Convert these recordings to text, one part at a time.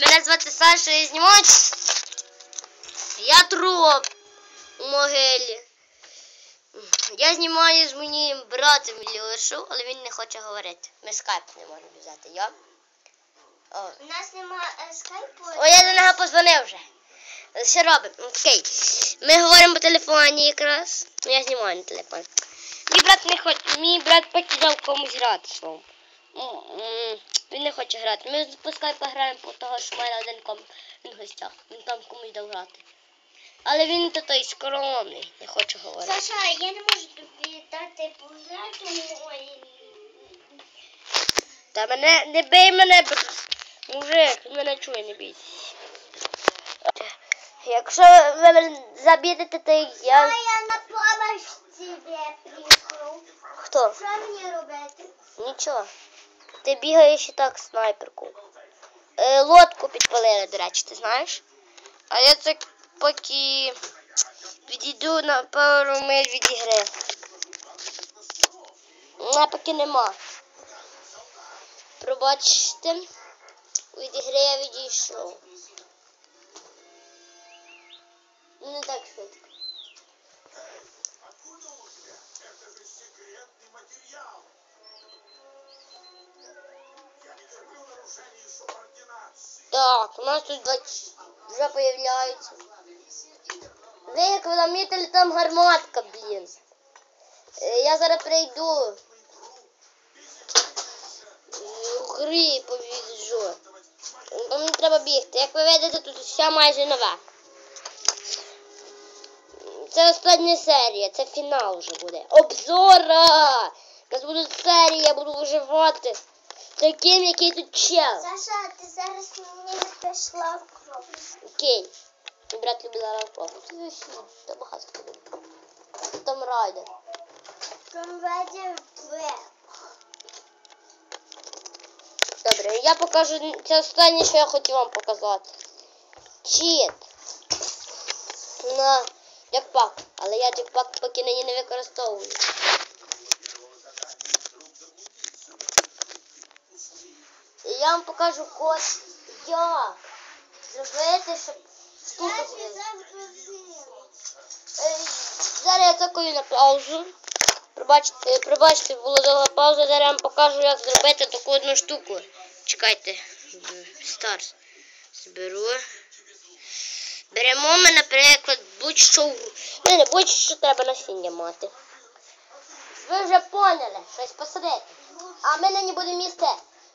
Мене звати Саша і знімають. Я троп у могилі. Я знімаю з моїм братом Льошу, але він не хоче говорити. Ми скайп не можемо взяти, я. О. У нас нема е, скайпу. О, я до нього позвонив вже. Що робимо? Окей. Ми говоримо по телефоні якраз. Я знімаю на телефон. Мій брат не хоче. Мій брат покидав комусь грати. Він не хоче грати. Ми по скайпу граємо по того, що в мене один ком він в гостях. Він там комусь дав грати. Але він то той скромний, не хоче говорити. Саша, я не можу тобі дати пограти. Ой, Та мене не бий мене, мужик, він мене чує, не бійся. Якщо ви мене заб'єте, то я. Я на помощь тебе прийшов. Хто? Що мені робити? Нічого. Ти бігаєш і так снайперку. Е, лодку підпалили, до речі, ти знаєш? А я це поки відійду на пару миль від ігри. А поки нема. Пробачте. Від ігри я відійшов. Не так швидко. Так, у нас тут вже появляється. Ви як ви намітили там гарматка, блін. Е, Я зараз прийду. Грі побіжу. Нам не треба бігти. Як ви видите, тут все майже нове. Це остання серія, це фінал вже буде. Обзора! У нас буде серія, я буду виживати. Таким, який тут чел. Саша, ти зараз мені пішла в. Окей. Мій брат любить лавку. Там багато ходив. Там райдер. Комбаді В. Добре, я покажу це останнє, що я хотів вам показати. Чіт. На джекпак. Але я джекпак поки нині не використовую. Я вам покажу код як зробити, щоб штука Я Е, Зараз я цокаю на паузу. Пробачте, пробачте, була довга пауза. Зараз я вам покажу, як зробити таку одну штуку. Чекайте. Старс. Зберу. Беремо ми, наприклад, будь-що. Не, не будь-що треба насіння мати. Ви вже поняли, щось посадити. А ми нині будемо їсти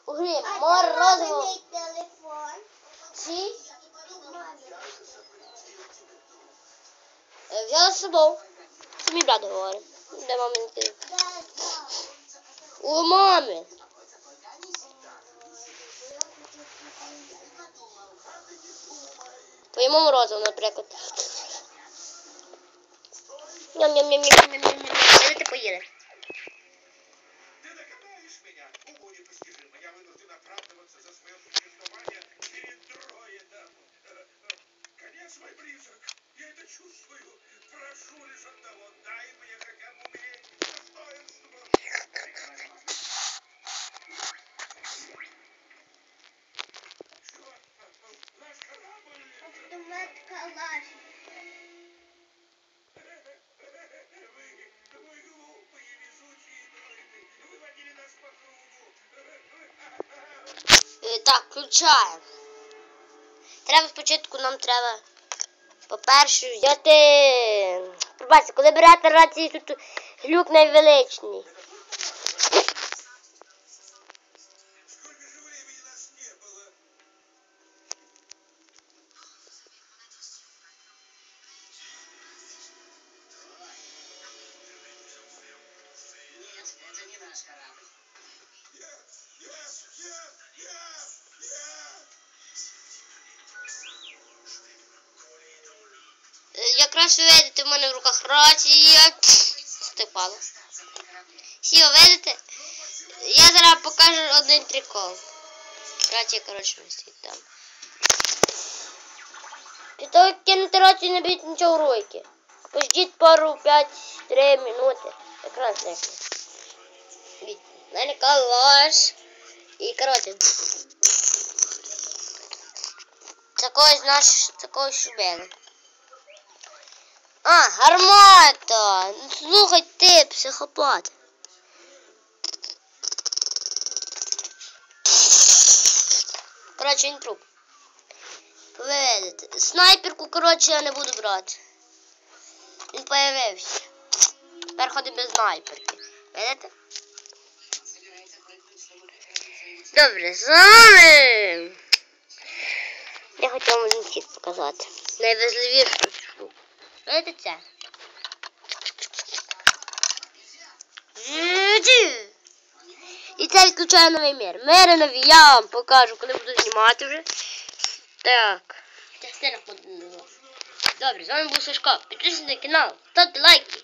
у грі морозиво. мій телефон. Чи е, взяла з собою. Це мій брат говорить. Де мамин телефон? Да, да. У мами. Твоєму морозиво, наприклад. Ням-ням-ням-ням-ням-ням-ням. Коли ти поїдеш? оправдываться за свое существование перед дроидом. Э, э, Конец мой близок. Я это чувствую. Прошу лишь одного. Дай мне Так, включаємо. Треба спочатку нам треба, по-перше, взяти. Пробачте, коли берете рацію, тут глюк найвеличний. Ви видите, в мене в руках рація. Степало. Всі ви видите? Я зараз покажу один прикол. Рація, коротше, висить там. Після того, кинути рацію, не б'ють нічого в руки. Пождіть пару 5-3 минути. Якраз. Від мене калаш. І коротше. за когось наш за когось убили. А, гармата! Слухай ти, психопат. Коротше, він труп. Снайперку, коротше, я не буду брати. Він появився. Тепер ходимо без снайперки. Видите? Добре, з вами. Я хотіла вам інсіт показати. Найважливішу штуку. Видите це? І це відключає новий мір. Мири нові я вам покажу, коли буду знімати вже. Так. Частина ходила. Добре, з вами був Сашко. Підписуйтесь на канал, ставте лайки.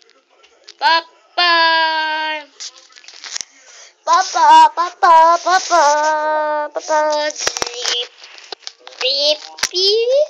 Па-па! Па-па, па-па, па-па, па-па. Пі-пі.